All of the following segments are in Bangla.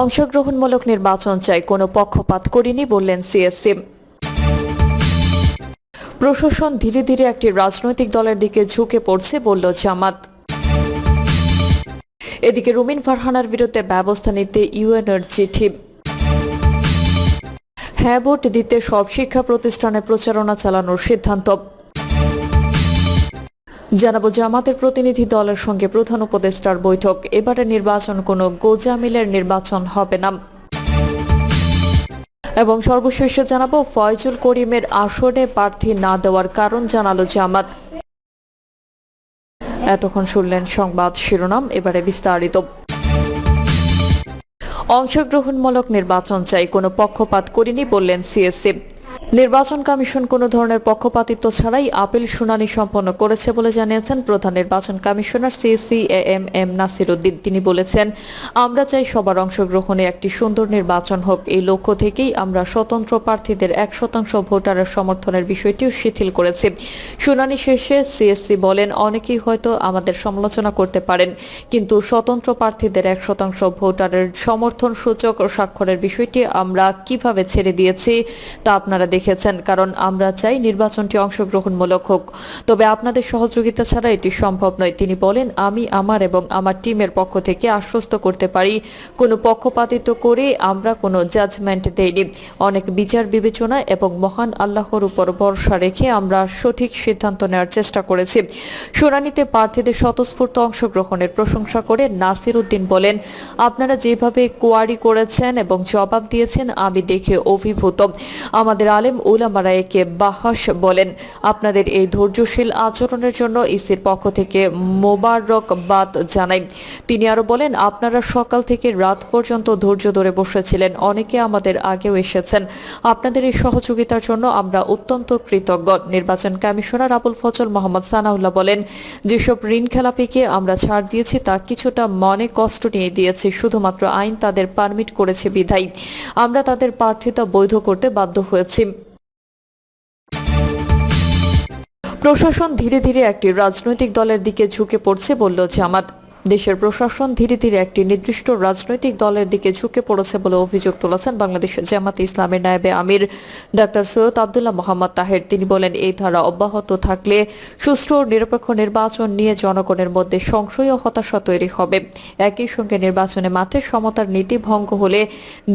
অংশগ্রহণমূলক নির্বাচন চাই, কোনো পক্ষপাত করিনি বললেন সিএসসি। প্রশাসন ধীরে ধীরে একটি রাজনৈতিক দলের দিকে ঝুঁকে পড়ছে বলল জামাত। এদিকে রুমিন ফারহানার বিরুদ্ধে ব্যবস্থা নিতে ইউএনএর চিঠি। হ্যাঁ ভোট দিতে সব শিক্ষা প্রতিষ্ঠানে প্রচারণা চালানোর সিদ্ধান্ত। জানাব জামাতের প্রতিনিধি দলের সঙ্গে প্রধান উপদেষ্টার বৈঠক। এবারে নির্বাচন কোনো গোজামিলের নির্বাচন হবে না। এবং সর্বশেষে জানাব ফয়জুল করিমের আসনে প্রার্থী না দেওয়ার কারণ জানালো জামাত। এতক্ষণ শুনলেন সংবাদ শিরোনাম, এবারে বিস্তারিত। অংশগ্রহণমূলক নির্বাচন চাই, কোনো পক্ষপাত করিনি বললেন সিএসসি নির্বাচন কমিশন কোনো ধরনের পক্ষপাতিত্ব ছাড়াই আপিল শুনানি সম্পন্ন করেছে বলে জানিয়েছেন প্রধান নির্বাচন commissioner A M M Nasir Uddin. তিনি বলেছেন, আমরা চাই সবার অংশগ্রহণে একটি সুন্দর নির্বাচন হোক। এই লক্ষ্য থেকেই আমরা স্বতন্ত্র প্রার্থীদের এক শতাংশ ভোটারের সমর্থনের বিষয়টিও শিথিল করেছি। শুনানি শেষে সিএসসি বলেন, অনেকেই হয়তো আমাদের সমালোচনা করতে পারেন, কিন্তু স্বতন্ত্র প্রার্থীদের এক শতাংশ ভোটারের সমর্থন সূচক ও স্বাক্ষরের বিষয়টি আমরা কীভাবে ছেড়ে দিয়েছি তা আপনারা দেখেছেন কারণ আমরা চাই নির্বাচনটি অংশগ্রহণমূলক হোক। তবে আপনাদের সহযোগিতা ছাড়া এটি সম্ভব নয়। তিনি বলেন, আমি, আমার এবং আমার টিমের পক্ষ থেকে আশ্বস্ত করতে পারি। কোনো পক্ষপাতিত্ব করে আমরা কোনো জাজমেন্ট দেইনি। অনেক বিচার বিবেচনা এবং মহান আল্লাহর উপর ভরসা রেখে আমরা সঠিক সিদ্ধান্ত নেওয়ার চেষ্টা করেছি। শুনানিতে প্রার্থীদের স্বতঃস্ফূর্ত অংশগ্রহণের প্রশংসা করে নাসির উদ্দিন বলেন, আপনারা যেভাবে কোয়ারি করেছেন এবং জবাব দিয়েছেন, আমি দেখে অভিভূত। আমাদের আলেম উলামারা একে বাহাস বলেন। আপনাদের এই ধৈর্যশীল আচরণের জন্য ইসির পক্ষ থেকে মোবারকবাদ জানাই। তিনি আরও বলেন, আপনারা সকাল থেকে রাত পর্যন্ত ধৈর্য ধরে বসেছিলেন, অনেকে আমাদের আগেও এসেছেন। আপনাদের এই সহযোগিতার জন্য আমরা অত্যন্ত কৃতজ্ঞ। নির্বাচন কমিশনার আবুল ফজল মোহাম্মদ সানাউল্লাহ বলেন, যেসব ঋণ খেলাপিকে আমরা ছাড় দিয়েছি, তা কিছুটা মনে কষ্ট নিয়ে দিয়েছি, শুধুমাত্র আইন তাদের পারমিট করেছে বিধায়। আমরা তাদের প্রার্থিতা বৈধ করতে বাধ্য হয়েছি। প্রশাসন ধীরে ধীরে একটি রাজনৈতিক দলের দিকে ঝুঁকে পড়ছে বলল জামাত। দেশের প্রশাসন ধীরে ধীরে একটি নির্দিষ্ট রাজনৈতিক দলের দিকে ঝুঁকে পড়েছে বলে অভিযোগ তুলেছেন বাংলাদেশ জামাত ইসলামের নায়েবে আমির। ডাক্তার সৈয়দ আবদুল্লাহ মোহাম্মদ তাহের, তিনি বলেন, এই ধারা অব্যাহত থাকলে সুষ্ঠু ও নিরপেক্ষ নির্বাচন নিয়ে জনগণের মধ্যে সংশয় ও হতাশা তৈরি হবে। একই সঙ্গে নির্বাচনে মাঠের সমতার নীতি ভঙ্গ হলে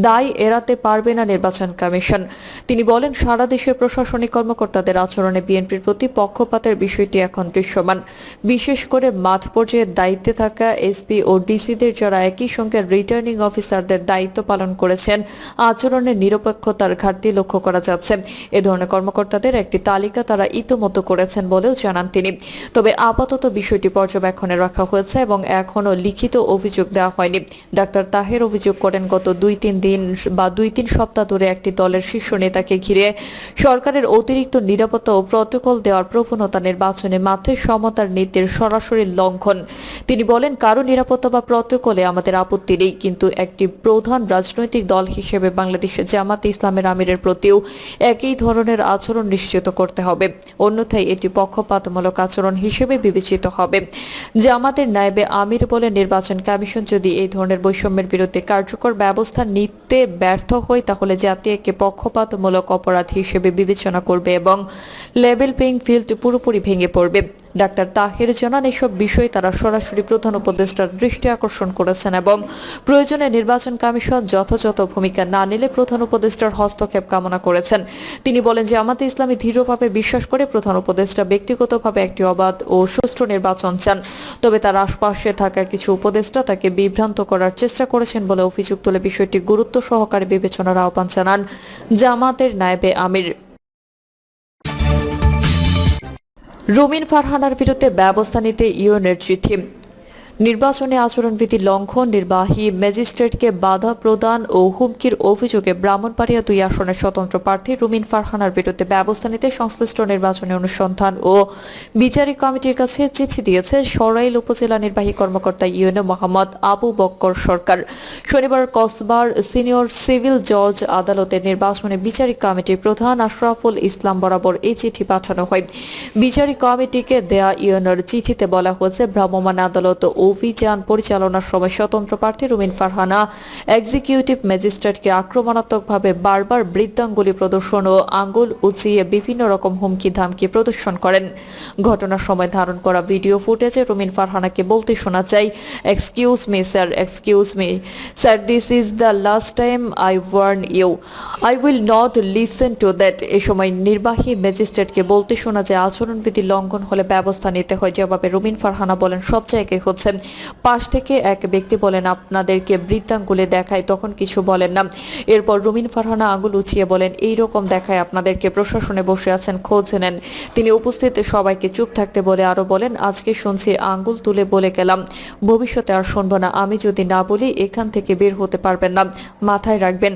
দায় এড়াতে পারবে না নির্বাচন কমিশন। তিনি বলেন, সারা দেশে প্রশাসনিক কর্মকর্তাদের আচরণে বিএনপির প্রতি পক্ষপাতের বিষয়টি এখন দৃশ্যমান। বিশেষ করে মাঠ পর্যায়ে দায়িত্বে থাকা এসপি ও ডিসিদের যারা একই সঙ্গে রিটার্নিং অফিসারদের দায়িত্ব পালন করেছেন, আচরণের নিরপেক্ষতার ঘাটতি লক্ষ্য করা যাচ্ছে। এ ধরনের কর্মকর্তাদের একটি তালিকা তারা ইতোমতো করেছেন বলেও জানান তিনি। তবে আপাতত বিষয়টি পর্যবেক্ষণে রাখা হয়েছে এবং এখনও লিখিত অভিযোগ দেওয়া হয়নি। ডাক্তার তাহের অভিযোগ করেন, গত দুই তিন দিন বা দুই তিন সপ্তাহ ধরে একটি দলের শীর্ষ নেতাকে ঘিরে সরকারের অতিরিক্ত নিরাপত্তা ও প্রটোকল দেওয়ার প্রবণতা নির্বাচনে মাঠে সমতার নীতির সরাসরি লঙ্ঘন। তিনি বলেন কারও নিরাপত্তা বা প্রটোকলে আমাদের আপত্তি নেই, কিন্তু একটি প্রধান রাজনৈতিক দল হিসেবে বাংলাদেশের জামাত ইসলামের আমিরের প্রতিও একই ধরনের আচরণ নিশ্চিত করতে হবে। অন্যথায় এটি পক্ষপাতমূলক আচরণ হিসেবে বিবেচিত হবে। জামাতের নায়েবে আমির বলে নির্বাচন কমিশন যদি এই ধরনের বৈষম্যের বিরুদ্ধে কার্যকর ব্যবস্থা নিতে ব্যর্থ হয়, তাহলে জাতি একে পক্ষপাতমূলক অপরাধ হিসেবে বিবেচনা করবে এবং লেভেল প্লেইং ফিল্ড পুরোপুরি ভেঙে পড়বে। ডাক্তার তাহের জানান, এসব বিষয়ে তারা সরাসরি প্রধান উপদেষ্টার দৃষ্টি আকর্ষণ করেছেন এবং প্রয়োজনে নির্বাচন কমিশন যথাযথ ভূমিকা না নিলে প্রধান উপদেষ্টার হস্তক্ষেপ কামনা করেছেন। তিনি বলেন যে আমাদের ইসলামী দৃঢ়ভাবে বিশ্বাস করে প্রধান উপদেষ্টা ব্যক্তিগতভাবে একটি অবাধ ও সুষ্ঠু নির্বাচন চান। তবে তার আশপাশে থাকা কিছু উপদেষ্টা তাকে বিভ্রান্ত করার চেষ্টা করেছেন বলে অভিযোগ তুলে বিষয়টি গুরুত্ব সহকারে বিবেচনার আহ্বান জানান জামাতের নায়েবে আমির। রুমিন ফারহানার বিরুদ্ধে ব্যবস্থা নিতে ইউএনের চিঠি। নির্বাচনে আচরণবিধি লঙ্ঘন, নির্বাহী ম্যাজিস্ট্রেটকে বাধা প্রদান ও হুমকির অভিযোগে ব্রাহ্মণবাড়িয়া দুই আসনের স্বতন্ত্র প্রার্থী রুমিন ফারহানার বিরুদ্ধে ব্যবস্থা নিতে সংশ্লিষ্ট নির্বাচনী অনুসন্ধান ও বিচারিক কমিটির কাছে চিঠি দিয়েছে সরাইল উপজেলা নির্বাহী কর্মকর্তা ইউএনএ মোহাম্মদ আবু বক্কর সরকার। শনিবার কসবার সিনিয়র সিভিল জজ আদালতের নির্বাচনে বিচারিক কমিটির প্রধান আশরাফুল ইসলাম বরাবর এই চিঠি পাঠানো হয়। বিচারিক কমিটিকে দেয়া ইউএনএর চিঠিতে বলা হয়েছে, ভ্রাম্যমাণ আদালত ও অভিযান পরিচালনার সময় স্বতন্ত্র প্রার্থী রুমিন ফারহানা এক্সিকিউটিভ ম্যাজিস্ট্রেটকে আক্রমণাত্মকভাবে বারবার বৃদ্ধাঙ্গুলি প্রদর্শন ও আঙ্গুল উঁচিয়ে বিভিন্ন রকম হুমকি ধামকি প্রদর্শন করেন। ঘটনার সময় ধারণ করা ভিডিও ফুটেজে রুমিন ফারহানাকে বলতে শোনা যায় excuse me sir excuse me sir this is the last time I warn you I will not listen to that এ সময় নির্বাহী ম্যাজিস্ট্রেটকে বলতে শোনা যায়, আচরণবিধি লঙ্ঘন হলে ব্যবস্থা নিতে হয়। জবাবে রুমিন ফারহানা বলেন, সব জায়গায় হচ্ছে। পাশ থেকে এক ব্যক্তি বলেন, আপনাদেরকে বৃত্তাঙ্গুলে দেখায়, তখন কিছু বলেন না। এরপর রুমিন ফারহানা আঙুল উঁচিয়ে বলেন, এই রকম দেখায় আপনাদেরকে, প্রশাসনে বসে আছেন, খোঁজ নেন। তিনি উপস্থিত, সবাইকে চুপ থাকতে বলে আরও বলেন, আজকে শুনছি আঙ্গুল তুলে বলে গেলাম, ভবিষ্যতে আর শুনব না, আমি যদি না বলি, এখান থেকে বের হতে পারবেন না, মাথায় রাখবেন।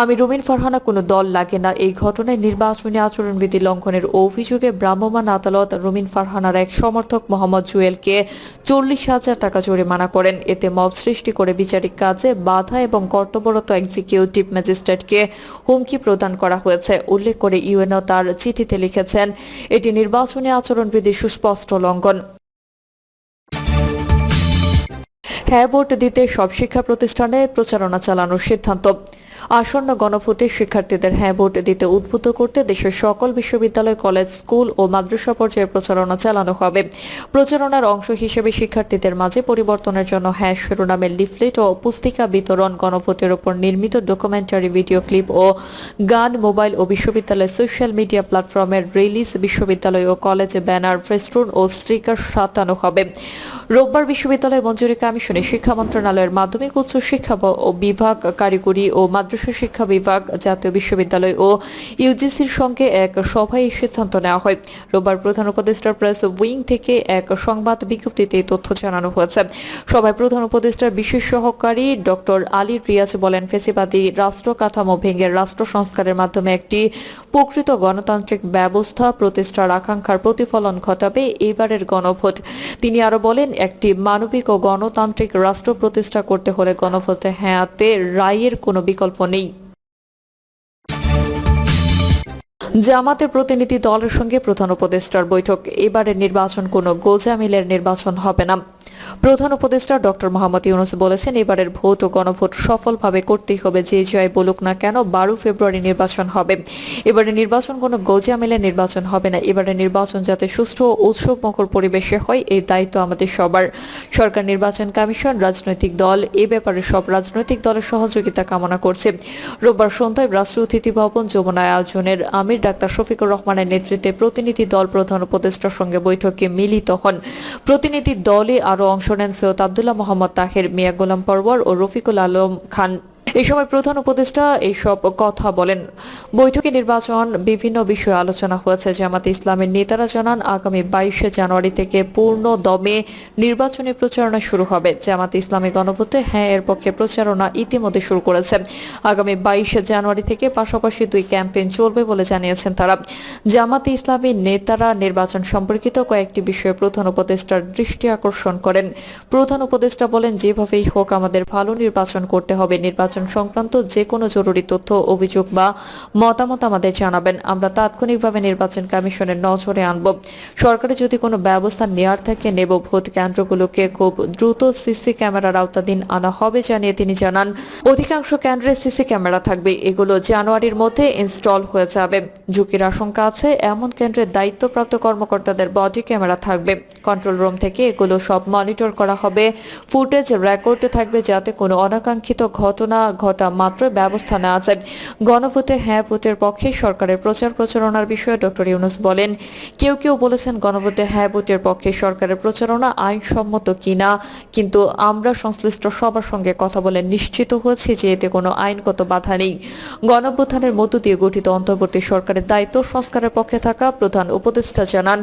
আমি রুমিন ফারহানা, কোনো দল লাগে না। এই ঘটনায় নির্বাচনী আচরণবিধি লঙ্ঘনের অভিযোগে ভ্রাম্যমাণ আদালত রুমিন ফারহানার এক সমর্থক মোহাম্মদ জুয়েলকে চল্লিশ হাজার টাকা জরিমানা করেন। এতে মব সৃষ্টি করে বিচারিক কাজে বাধা এবং কর্তব্যরত এক্সিকিউটিভ ম্যাজিস্ট্রেটকে হুমকি প্রদান করা হয়েছে। উল্লেখ করে ইউএনও তার চিঠিতে লিখেছেন, এটি নির্বাচনী আচরণবিধি সুস্পষ্ট লঙ্ঘন। হ্যাঁ ভোট দিতে সব শিক্ষা প্রতিষ্ঠানে প্রচারণা চালানোর সিদ্ধান্ত। আসন্ন গণভোটে শিক্ষার্থীদের হ্যাঁ ভোট দিতে উদ্বুদ্ধ করতে দেশের সকল বিশ্ববিদ্যালয়, কলেজ, স্কুল ও মাদ্রাসা পর্যায়ে প্রচারণা চালানো হবে। প্রচারণার অংশ হিসেবে শিক্ষার্থীদের মাঝে পরিবর্তনের জন্য হ্যাঁ শিরোনামের লিফলেট ও পুস্তিকা বিতরণ, গণভোটের উপর নির্মিত ডকুমেন্টারি, ভিডিও ক্লিপ ও গান, মোবাইল ও বিশ্ববিদ্যালয়ের সোশ্যাল মিডিয়া প্ল্যাটফর্মের রিলিজ বিশ্ববিদ্যালয় ও কলেজে ব্যানার, ফেস্টুন ও স্টিকার সাতানো হবে। রোববার বিশ্ববিদ্যালয় মঞ্জুরি কমিশনে শিক্ষা মন্ত্রণালয়ের মাধ্যমিক উচ্চ শিক্ষা ও বিভাগ কারিগরি ও মাদ্রাসা শিক্ষা বিভাগ, জাতীয় বিশ্ববিদ্যালয় ও ইউজিসির সঙ্গে এক সভায় সিদ্ধান্ত নেওয়া হয়। রোববার প্রধান উপদেষ্টার প্রেস উইং থেকে এক সংবাদ বিজ্ঞপ্তিতে তথ্য জানানো হয়েছে। সভায় প্রধান উপদেষ্টার বিশেষ সহকারী ডক্টর আলী রিয়াজ বলেন, ফেসিবাদী রাষ্ট্র কাঠামো ভেঙে রাষ্ট্র সংস্কারের মাধ্যমে একটি প্রকৃত গণতান্ত্রিক ব্যবস্থা প্রতিষ্ঠার আকাঙ্ক্ষার প্রতিফলন ঘটাবে এবারের গণভোট। তিনি আরও বলেন, একটি মানবিক ও গণতান্ত্রিক রাষ্ট্র প্রতিষ্ঠা করতে হলে গণভোটে হ্যাঁতে রায়ের কোনো বিকল্প নেই। জামাতের প্রতিনিধি দলের সঙ্গে প্রধান উপদেষ্টার বৈঠক। এবারের নির্বাচন কোনো গোজামিলের নির্বাচন হবে না। প্রধান উপদেষ্টা ডক্টর মোহাম্মদ ইউনুস বলেছেন, এবারের ভোট ও গণভোট সফলভাবে করতেই হবে, যে জয় বলুক না কেন, বারো ফেব্রুয়ারি নির্বাচন হবে। এবারে নির্বাচন কোনো গোজামিলের নির্বাচন হবে না। এবারে নির্বাচন যাতে সুষ্ঠু ও উৎসব মুখর পরিবেশে হয় এই দায়িত্ব আমাদের সবার। সরকার, নির্বাচন কমিশন, রাজনৈতিক দল, এ ব্যাপারে সব রাজনৈতিক দলের সহযোগিতা কামনা করছে। রোববার সন্ধ্যায় রাষ্ট্র অতিথি ভবন যমুনা আয়োজনের আমির ডাক্তার শফিকুর রহমানের নেতৃত্বে প্রতিনিধি দল প্রধান উপদেষ্টার সঙ্গে বৈঠকে মিলিত হন। প্রতিনিধি দলে আরও অংশ নেন সৈয়দ আবদুল্লাহ মোহাম্মদ তাহের মিয়া গোলাম পরওয়ার ও রফিকুল আলম খান এই সময় প্রধান উপদেষ্টা এইসব কথা বলেন। বৈঠকে নির্বাচন, বিভিন্ন বিষয়ে আলোচনা হয়েছে। জামাতে ইসলামের নেতারা জানান, আগামী বাইশে জানুয়ারি থেকে পূর্ণ দমে নির্বাচনী প্রচারণা শুরু হবে। জামাতে ইসলামী গণভোটে হ্যাঁ এর পক্ষে প্রচারণা ইতিমধ্যে শুরু করেছে। আগামী বাইশে জানুয়ারি থেকে পাশাপাশি দুই ক্যাম্পেইন চলবে বলে জানিয়েছেন তারা। জামাতে ইসলামী নেতারা নির্বাচন সম্পর্কিত কয়েকটি বিষয়ে প্রধান উপদেষ্টার দৃষ্টি আকর্ষণ করেন। প্রধান উপদেষ্টা বলেন, যেভাবেই হোক, আমাদের ভালো নির্বাচন করতে হবে। নির্বাচন সংক্রান্ত যে কোনো জরুরি তথ্য, অভিযোগ বা মতামত আমাদের জানাবেন। আমরা তাৎক্ষণিকভাবে নির্বাচন কমিশনের নজরে আনব। সরকারে যদি কোনো ব্যবস্থা নেওয়ার থাকে, নেব। ভোট কেন্দ্রগুলোকে খুব দ্রুত সিসি ক্যামেরার আওতাধীন আনা হবে জানিয়ে তিনি জানান। অধিকাংশ কেন্দ্রে সিসি ক্যামেরা থাকবে। এগুলো জানুয়ারির মধ্যে ইনস্টল হয়ে যাবে। ঝুঁকির আশঙ্কা আছে, এমন কেন্দ্রের দায়িত্বপ্রাপ্ত কর্মকর্তাদের বডি ক্যামেরা থাকবে। কন্ট্রোল রুম থেকে এগুলো সব মনিটর করা হবে। ফুটেজ রেকর্ড থাকবে যাতে কোনো অনাকাঙ্ক্ষিত ঘটনা ঘটা মাত্র ব্যবস্থা নেওয়া যায়। গণভোটে হ্যাঁ ভোটের পক্ষে সরকারের প্রচার প্রচারণার বিষয়ে ডক্টর ইউনুস বলেন, কেউ কেউ বলেছেন গণভোটে হ্যাঁ ভোটের পক্ষে সরকারের প্রচারণা আইনসম্মত কিনা, কিন্তু আমরা সংশ্লিষ্ট সবার সঙ্গে কথা বলে নিশ্চিত হয়েছি যে এতে কোনো আইনগত বাধা নেই। গণভ্যুত্থানের মধ্য দিয়ে গঠিত অন্তর্বর্তী সরকারের দায়িত্ব সংস্কারের পক্ষে থাকা প্রধান উপদেষ্টা জানান,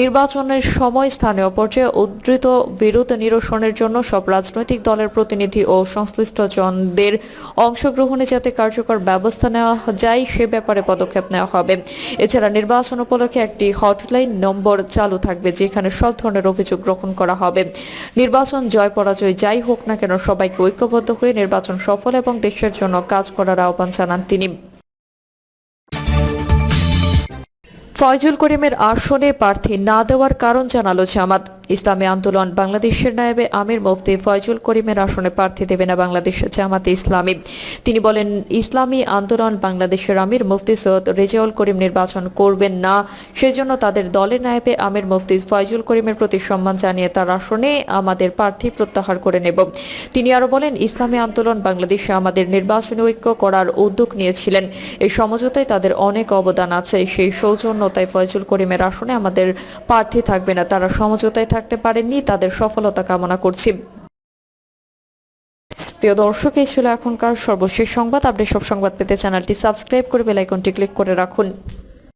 নির্বাচনের সময় স্থানীয় পর্যায়ে উদ্ধৃত বিরোধ নিরসনের জন্য সব রাজনৈতিক দলের প্রতিনিধি ও সংশ্লিষ্ট জনদের অংশগ্রহণে যাতে কার্যকর ব্যবস্থা নেওয়া যায়, সে ব্যাপারে পদক্ষেপ নেওয়া হবে। এছাড়া নির্বাচন উপলক্ষে একটি হটলাইন নম্বর চালু থাকবে, যেখানে সব ধরনের অভিযোগ গ্রহণ করা হবে। নির্বাচন জয় পরাজয় যাই হোক না কেন, সবাইকে ঐক্যবদ্ধ হয়ে নির্বাচন সফল এবং দেশের জন্য কাজ করার আহ্বান জানান তিনি। ফয়জুল করিমের আসনে প্রার্থী না দেওয়ার কারণ জানালো জামাত। ইসলামী আন্দোলন বাংলাদেশের নায়েবে আমির মুফতি ফয়জুল করিমের আসনে প্রার্থী দেবে না বাংলাদেশ জামাতে ইসলামী। তিনি বলেন, ইসলামী আন্দোলন বাংলাদেশের আমির মুফতি সৈয়দ রেজাউল করিম নির্বাচন করবেন না। সেজন্য তাদের দলের নায়েবে আমির মুফতি ফয়জুল করিমের প্রতি সম্মান জানিয়ে তার আসনে আমাদের প্রার্থী প্রত্যাহার করে নেব। তিনি আরও বলেন, ইসলামী আন্দোলন বাংলাদেশে আমাদের নির্বাচনী ঐক্য করার উদ্যোগ নিয়েছিলেন। এই সমঝোতায় তাদের অনেক অবদান আছে। সেই সৌজন্যতায় ফয়জুল করিমের আসনে আমাদের প্রার্থী থাকবে না। তারা সমঝোতায় থাকতে পারেননি, তাদের সফলতা কামনা করছি। প্রিয় দর্শক, এই ছিল এখনকার সর্বশেষ সংবাদ। আপনি সব সংবাদ পেতে চ্যানেলটি সাবস্ক্রাইব করে বেলাইকনটি ক্লিক করে রাখুন।